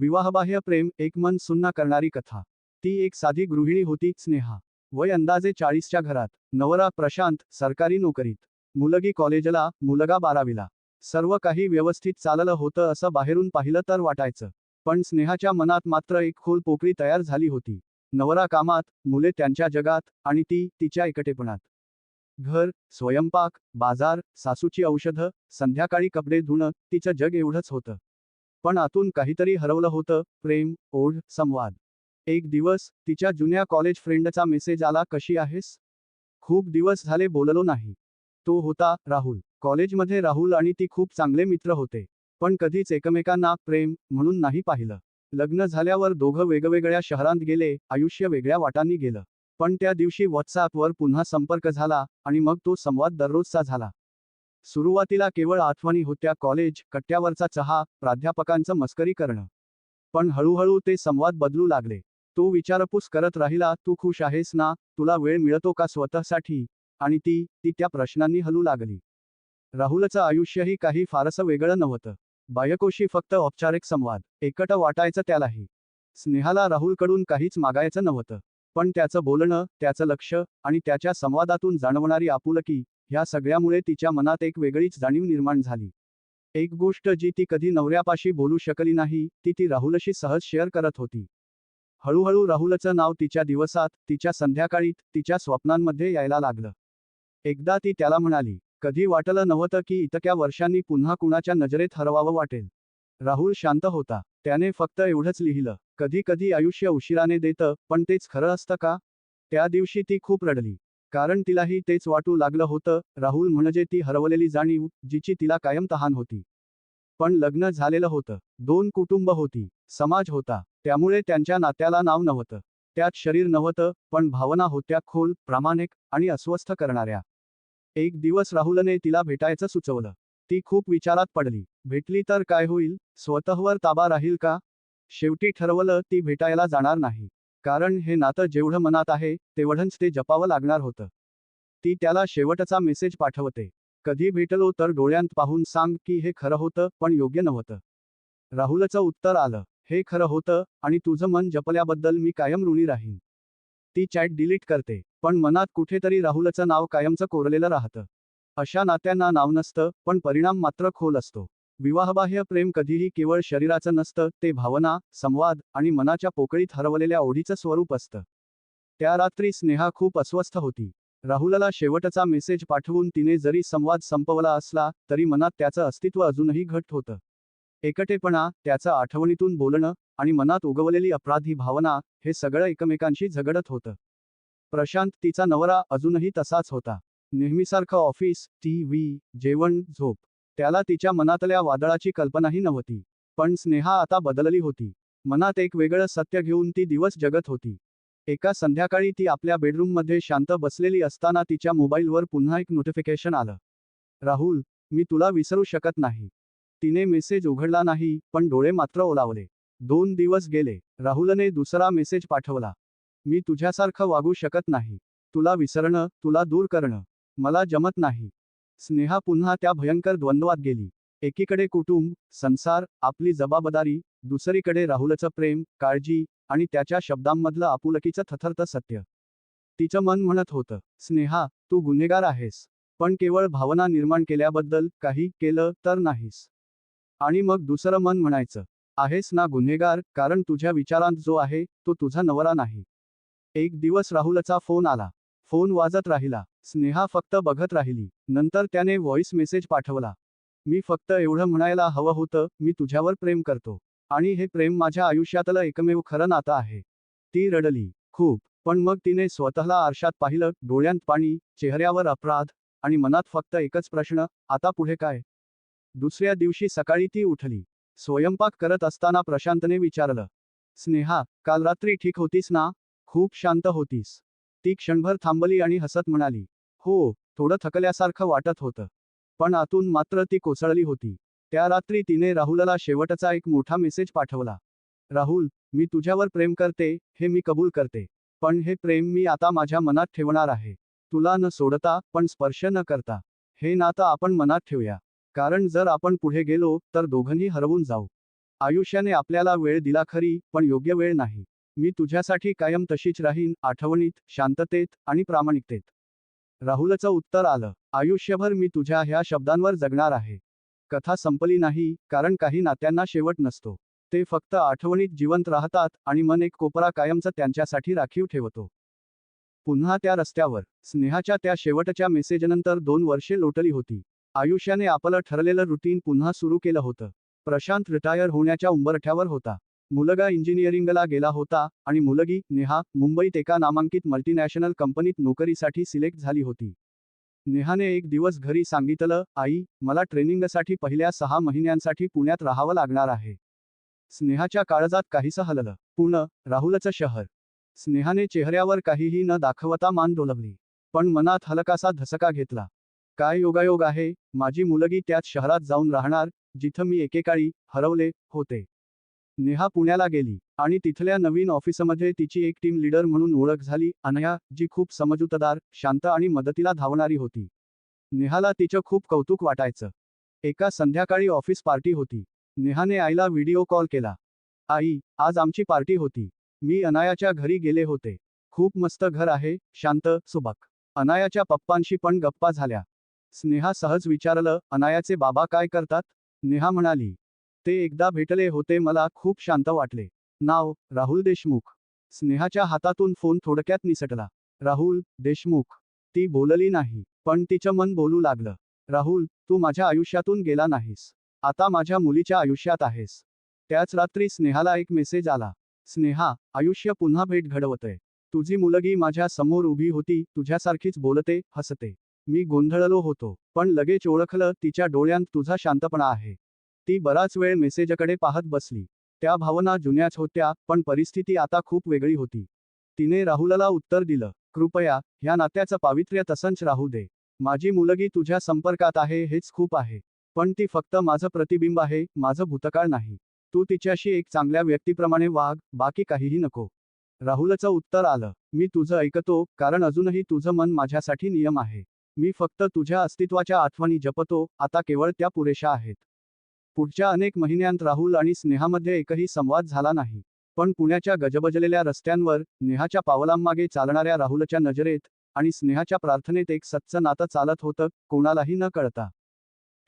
विवाहबाह्य प्रेम एक मन सुन्न करणारी कथा. ती एक साधी गृहिणी होती स्नेहा. वय अंदाजे चाळीसच्या घरात. नवरा प्रशांत सरकारी नोकरीत. मुलगी कॉलेजला मुलगा बारावीला. सर्व काही व्यवस्थित चाललं होतं असं बाहेरून पाहिलं तर वाटायचं. पण स्नेहाच्या मनात मात्र एक खोल पोकळी तयार झाली होती. नवरा कामात मुले त्यांच्या जगात आणि ती तिच्या एकटेपणात. घर स्वयंपाक बाजार सासूची औषधं संध्याकाळी कपडे धुणं तिचं जग एवढंच होतं. पण आतून काहीतरी हरवलं होतं प्रेम ओढ संवाद. एक दिवस तिच्या जुन्या कॉलेज फ्रेंडचा मेसेज आला कशी आहेस? खूप दिवस झाले बोललो नाही. तो होता राहुल. कॉलेजमध्ये राहुल आणि ती खूप चांगले मित्र होते. पण कधीच एकमेकांना प्रेम म्हणून नाही पाहिलं. लग्न झाल्यावर दोघं वेगवेगळ्या शहरांत गेले आयुष्य वेगळ्या वाटांनी गेलं. पण त्या दिवशी व्हॉट्सॲपवर पुन्हा संपर्क झाला आणि मग तो संवाद दररोजचा झाला. सुरुवातीला केवळ आठवणी होत्या कॉलेज कट्ट्यावरचा चहा प्राध्यापकांचं मस्करी करणं. पण हळूहळू ते संवाद बदलू लागले. तो विचारपूस करत राहिला तू खुश आहेस ना? तुला वेळ मिळतो का स्वतःसाठी? आणि ती ती त्या प्रश्नांनी हलू लागली. राहुलचं आयुष्यही काही फारसं वेगळं नव्हतं. बायकोशी फक्त औपचारिक संवाद एकटं वाटायचं त्यालाही. स्नेहाला राहुलकडून काहीच मागायचं नव्हतं. पण त्याचं बोलणं त्याचं लक्ष आणि त्याच्या संवादातून जाणवणारी आपुलकी ह्या सगळ्यामुळे तिच्या मनात एक वेगळीच जाणीव निर्माण झाली. एक गोष्ट जी ती कधी नवऱ्यापाशी बोलू शकली नाही ती ती राहुलशी सहज शेअर करत होती. हळूहळू राहुलचं नाव तिच्या दिवसात तिच्या संध्याकाळीत तिच्या स्वप्नांमध्ये यायला लागलं. एकदा ती त्याला म्हणाली कधी वाटलं नव्हतं की इतक्या वर्षांनी पुन्हा कुणाच्या नजरेत हरवावं वाटेल. राहुल शांत होता. त्याने फक्त एवढंच लिहिलं कधी कधी आयुष्य उशिराने देतं पण तेच खरं असतं का? त्या दिवशी ती खूप रडली. कारण तिलाही तेच वाटू लागलं होतं. राहुल म्हणजे ती हरवलेली जाणीव जिची तिला कायम तहान होती. पण लग्न झालेलं होतं. दोन कुटुंब होती. समाज होता. त्यामुळे त्यांच्या नात्याला नाव नव्हतं. त्यात शरीर नव्हतं पण भावना होत्या खोल प्रामाणिक आणि अस्वस्थ करणाऱ्या. एक दिवस राहुलने तिला भेटायचं सुचवलं. ती खूप विचारात पडली. भेटली तर काय होईल? स्वतःवर ताबा राहील का? शेवटी ठरवलं ती भेटायला जाणार नाही. कारण हे नातं जेवढं मनात आहे तेवढंच ते जपावं लागणार होतं. ती त्याला शेवटचा मेसेज पाठवते. कधी भेटलो तर डोळ्यांत पाहून सांग की हे खरं होतं पण योग्य नव्हतं. राहुलचं उत्तर आलं. हे खरं होतं आणि तुझं मन जपल्याबद्दल मी कायम ऋणी राहीन. ती चॅट डिलीट करते. पण मनात कुठेतरी राहुलचं नाव कायमचं कोरलेलं राहतं. अशा नात्यांना नाव नसतं पण परिणाम मात्र खोल असतो. विवाहबाह्य प्रेम कधीही केवळ शरीराचं नसतं ते भावना संवाद आणि मनाच्या पोकळीत हरवलेल्या ओढीचं स्वरूप असतं. त्या रात्री स्नेहा खूप अस्वस्थ होती. राहुलला शेवटचा मेसेज पाठवून तिने जरी संवाद संपवला असला तरी मनात त्याचं अस्तित्व अजूनही घट्ट होतं. एकटेपणा त्याचं आठवणीतून बोलणं आणि मनात उगवलेली अपराधी भावना हे सगळं एकमेकांशी झगडत होतं. प्रशांत तिचा नवरा अजूनही तसाच होता. नेहमीसारखं ऑफिस टी व्ही जेवण झोप. त्याला तिच्या मनातल्या वादळाची कल्पनाही नव्हती. पण स्नेहा आता बदलली होती. मनात एक वेगळं सत्य घेऊन ती दिवस जगत होती. एका संध्याकाळी ती आपल्या बेडरूममध्ये शांत बसलेली असताना तिच्या मोबाईलवर पुन्हा एक नोटिफिकेशन आलं. राहुल मी तुला विसरू शकत नाही. तिने मेसेज उघडला नाही पण डोळे मात्र ओलावले. दोन दिवस गेले राहुलने दुसरा मेसेज पाठवला. मी तुझ्यासारखं वागू शकत नाही. तुला विसरणं तुला दूर करणं. मला जमत नाही. स्नेहा पुन्हा त्या भयंकर द्वंद्वात गेली. एकीकडे कुटुंब संसार आपली जबाबदारी दुसरीकडे राहुलचं प्रेम काळजी आणि त्याच्या शब्दांमधलं आपुलकीचं थथरतं सत्य. तिचं मन म्हणत होतं स्नेहा तू गुन्हेगार आहेस पण केवळ भावना निर्माण केल्याबद्दल काही केलं तर नाहीस. आणि मग दुसरं मन म्हणायचं आहेस ना गुन्हेगार कारण तुझ्या विचारांत जो आहे तो तुझा नवरा नाही. एक दिवस राहुलचा फोन आला. फोन वाजत राहिला. स्नेहा फक्त बघत राहिली. नंतर त्याने व्हॉइस मेसेज पाठवला. मी फक्त एवढं म्हणायला हवं होतं मी तुझ्यावर प्रेम करतो. आणि हे प्रेम माझ्या आयुष्यातलं एकमेव खरं नातं आहे. ती रडली. खूप. पण मग तिने स्वतःला आरशात पाहिलं डोळ्यांत पाणी चेहऱ्यावर अपराध आणि मनात फक्त एकच प्रश्न आता पुढे काय? दुसऱ्या दिवशी सकाळी ती उठली. स्वयंपाक करत असताना प्रशांतने विचारलं. स्नेहा काल रात्री ठीक होतीस ना? खूप शांत होतीस. ती क्षणभर थांबली आणि हसत म्हणाली. हो थोडं थकल्यासारखं वाटत होतं. पण आतून मात्र ती कोसळली होती. त्या रात्री तिने राहुलला शेवटचा एक मोठा मेसेज पाठवला. राहुल मी तुझ्यावर प्रेम करते हे मी कबूल करते. पण हे प्रेम मी आता माझ्या मनात ठेवणार आहे. तुला न सोडता पण स्पर्श न करता. हे नातं आपण मनात ठेवूया. कारण जर आपण पुढे गेलो तर दोघंही हरवून जाऊ. आयुष्याने आपल्याला वेळ दिला खरी पण योग्य वेळ नाही. मी तुझ्यासाठी कायम तशीच राहीन आठवणीत शांततेत आणि प्रामाणिकतेत. राहुलचं उत्तर आलं. आयुष्यभर मी तुझ्या ह्या शब्दांवर जगणार आहे. कथा संपली नाही कारण काही नात्यांना शेवट नसतो. ते फक्त आठवणीत जिवंत राहतात आणि मन एक कोपरा कायमचं त्यांच्यासाठी राखीव ठेवतो. पुन्हा त्या रस्त्यावर. स्नेहाच्या त्या शेवटच्या मेसेजनंतर दोन वर्षे लोटली होती. आयुष्याने आपलं ठरलेलं रुटीन पुन्हा सुरू केलं होतं. प्रशांत रिटायर होण्याच्या उंबरठ्यावर होता. मुलगा इंजिनिअरिंगला गेला होता आणि मुलगी नेहा मुंबईत एका नामांकित मल्टीनॅशनल कंपनीत नोकरीसाठी सिलेक्ट झाली होती. नेहाने एक दिवस घरी सांगितलं आई मला ट्रेनिंगसाठी पहिल्या सहा महिन्यांसाठी पुण्यात राहावं लागणार आहे. स्नेहाच्या काळजात काहीसं हललं. पुणे राहुलचं शहर. स्नेहाने चेहऱ्यावर काहीही न दाखवता मान डोलवली. पण मनात हलकासा धसका घेतला. काय योगायोग आहे? माझी मुलगी त्याच शहरात जाऊन राहणार जिथं मी एकेकाळी हरवले होते. नेहा पुण्याला गेली आणि तिथल्या नवीन ऑफिसमध्ये तिची एक टीम लीडर म्हणून ओळख झाली अनया जी खूप समजूतदार शांत आणि मदतीला धावणारी होती. नेहाला तिचं खूप कौतुक वाटायचं. एका संध्याकाळी ऑफिस पार्टी होती. नेहाने आईला व्हिडिओ कॉल केला. आई आज आमची पार्टी होती. मी अनायाच्या घरी गेले होते. खूप मस्त घर आहे शांत सुबक. अनायाच्या पप्पांशी पण गप्पा झाल्या. स्नेहा सहज विचारलं अनायाचे बाबा काय करतात? नेहा म्हणाली ते एकदा भेटले होते मला खूप शांत वाटले. नाव राहुल देशमुख. स्नेहाच्या हातातून फोन थोडक्यात निसटला. राहुल देशमुख. ती बोलली नाही पण तिचं मन बोलू लागलं. राहुल तू माझ्या आयुष्यातून गेला नाहीस. आता माझ्या मुलीच्या आयुष्यात आहेस. त्याच रात्री स्नेहाला एक मेसेज आला. स्नेहा आयुष्य पुन्हा भेट घडवतय. तुझी मुलगी माझ्यासमोर उभी होती तुझ्यासारखीच बोलते हसते. मी गोंधळलो होतो पण लगेच ओळखलं तिच्या डोळ्यांत तुझा शांतपणा आहे. ती बराच वेळ मेसेजकडे पाहत बसली. त्या भावना जुन्याच होत्या पण परिस्थिती आता खूप वेगळी होती. तिने राहुलला उत्तर दिलं कृपया ह्या नात्याचं पावित्र्य तसंच राहू दे. माझी मुलगी तुझ्या संपर्कात आहे हेच खूप आहे. पण ती फक्त माझं प्रतिबिंब आहे माझं भूतकाळ नाही. तू तिच्याशी एक चांगल्या व्यक्तीप्रमाणे वाघ बाकी काहीही नको. राहुलचं उत्तर आलं मी तुझं ऐकतो कारण अजूनही तुझं मन माझ्यासाठी नियम आहे. मी फक्त तुझ्या अस्तित्वाच्या आठवणी जपतो आता केवळ त्या पुरेशा आहेत. पुढच्या अनेक महिन्यांत राहुल आणि स्नेहामध्ये एकही संवाद झाला नाही. पण पुण्याच्या गजबजलेल्या रस्त्यांवर नेहाच्या पावलांमागे चालणाऱ्या राहुलच्या नजरेत आणि स्नेहाच्या प्रार्थनेत एक सच्चं नातं चालत होतं कोणालाही न कळता.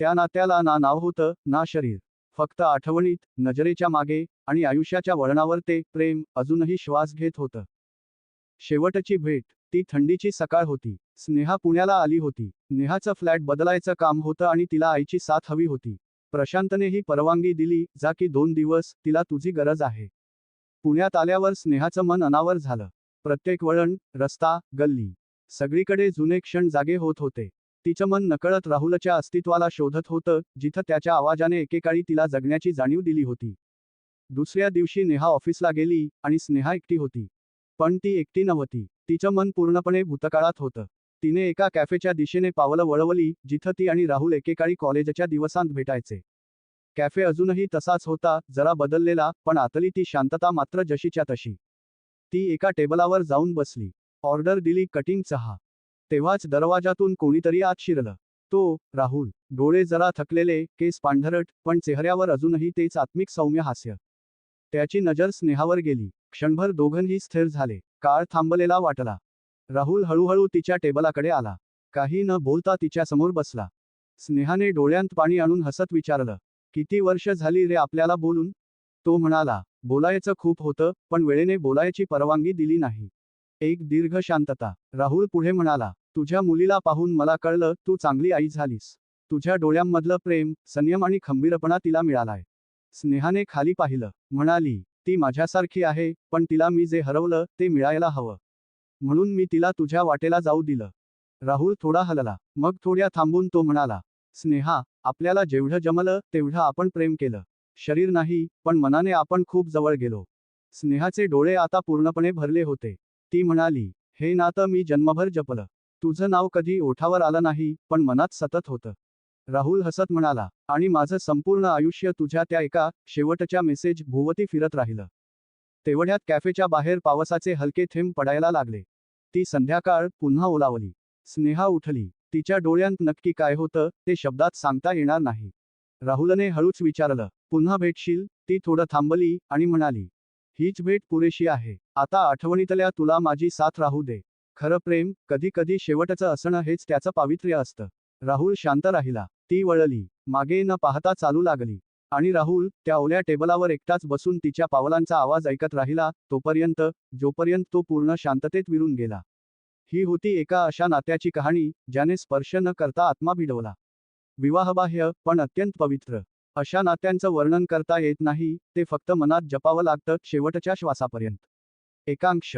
त्या नात्याला ना नाव होतं ना शरीर. फक्त आठवणीत नजरेच्या मागे आणि आयुष्याच्या वळणावर ते प्रेम अजूनही श्वास घेत होतं. शेवटची भेट ती थंडीची सकाळ होती. स्नेहा पुण्याला आली होती. नेहाचं फ्लॅट बदलायचं काम होतं आणि तिला आईची साथ हवी होती. प्रशांतने ही परवानगी दिली जा की दोन दिवस तिला तुझी गरज आहे. पुण्यात आल्यावर स्नेहाचं मन अनावर झालं. प्रत्येक वळण रस्ता गल्ली सगळीकडे जुने क्षण जागे होत होते. तिचं मन नकळत राहुलच्या अस्तित्वाला शोधत होतं जिथं त्याच्या आवाजाने एकेकाळी तिला जगण्याची जाणीव दिली होती. दुसऱ्या दिवशी नेहा ऑफिसला गेली आणि स्नेहा एकटी होती. पण ती एकटी नव्हती. तिचं मन पूर्णपणे भूतकाळात होतं. तिने एका कॅफेच्या दिशेने पावलं वळवली जिथं ती आणि राहुल एकेकाळी कॉलेजच्या दिवसांत भेटायचे. कॅफे अजूनही तसाच होता जरा बदललेला पण आतली ती शांतता मात्र जशीच्या तशी. ती एका टेबलावर जाऊन बसली. ऑर्डर दिली कटिंग चहा. तेव्हाच दरवाजातून कोणीतरी आत शिरलं. तो राहुल डोळे जरा थकलेले केस पांढरट पण चेहऱ्यावर अजूनही तेच आत्मिक सौम्य हास्य. त्याची नजर स्नेहावर गेली. क्षणभर दोघंही स्थिर झाले. काळ थांबलेला वाटला. राहुल हळूहळू तिच्या टेबलाकडे आला. काही न बोलता तिच्यासमोर बसला. स्नेहाने डोळ्यांत पाणी आणून हसत विचारलं किती वर्ष झाली रे आपल्याला बोलून? तो म्हणाला बोलायचं खूप होतं पण वेळेने बोलायची परवानगी दिली नाही. एक दीर्घ शांतता. राहुल पुढे म्हणाला तुझ्या मुलीला पाहून मला कळलं तू चांगली आई झालीस. तुझ्या डोळ्यांमधलं प्रेम संयम आणि खंबीरपणा तिला मिळालाय. स्नेहाने खाली पाहिलं म्हणाली ती माझ्यासारखी आहे पण तिला मी जे हरवलं ते मिळायला हवं. म्हणून मी तिला तुझ्या वाटेला जाऊ दिलं. राहुल थोडा हलला. मग थोड्या थांबून तो म्हणाला स्नेहा आपल्याला जेवढं जमलं तेवढं आपण प्रेम केलं. शरीर नाही पण मनाने आपण खूप जवळ गेलो. स्नेहाचे डोळे आता पूर्णपणे भरले होते. ती म्हणाली हे नातं मी जन्मभर जपलं. तुझं नाव कधी ओठावर आलं नाही पण मनात सतत होतं. राहुल हसत म्हणाला आणि माझं संपूर्ण आयुष्य तुझ्या त्या एका शेवटच्या मेसेज भोवती फिरत राहिलं. तेवढ्यात कॅफेच्या बाहेर पावसाचे हलके थेंब पडायला लागले. ती संध्याकाळ पुन्हा ओलावली. स्नेहा उठली. तिच्या डोळ्यांत नक्की काय होतं ते शब्दात सांगता येणार नाही. राहुलने हळूच विचारलं पुन्हा भेटशील? ती थोडं थांबली आणि म्हणाली हीच भेट पुरेशी आहे. आता आठवणीतल्या तुला माझी साथ राहू दे. खरं प्रेम कधी कधी शेवटचं असणं हेच त्याचं पावित्र्य असतं. राहुल शांत राहिला. ती वळली. मागे न पाहता चालू लागली. आणि राहुल त्या ओल्या टेबलावर एकटाच बसून तिच्या पावलांचा आवाज ऐकत राहिला तोपर्यंत जोपर्यंत तो पूर्ण शांततेत विरून गेला. ही होती एका अशा नात्याची कहाणी ज्याने स्पर्श न करता आत्मा भिडवला. विवाहबाह्य पण अत्यंत पवित्र. अशा नात्यांचं वर्णन करता येत नाही ते फक्त मनात जपावं लागतं शेवटच्या श्वासापर्यंत. एकांश.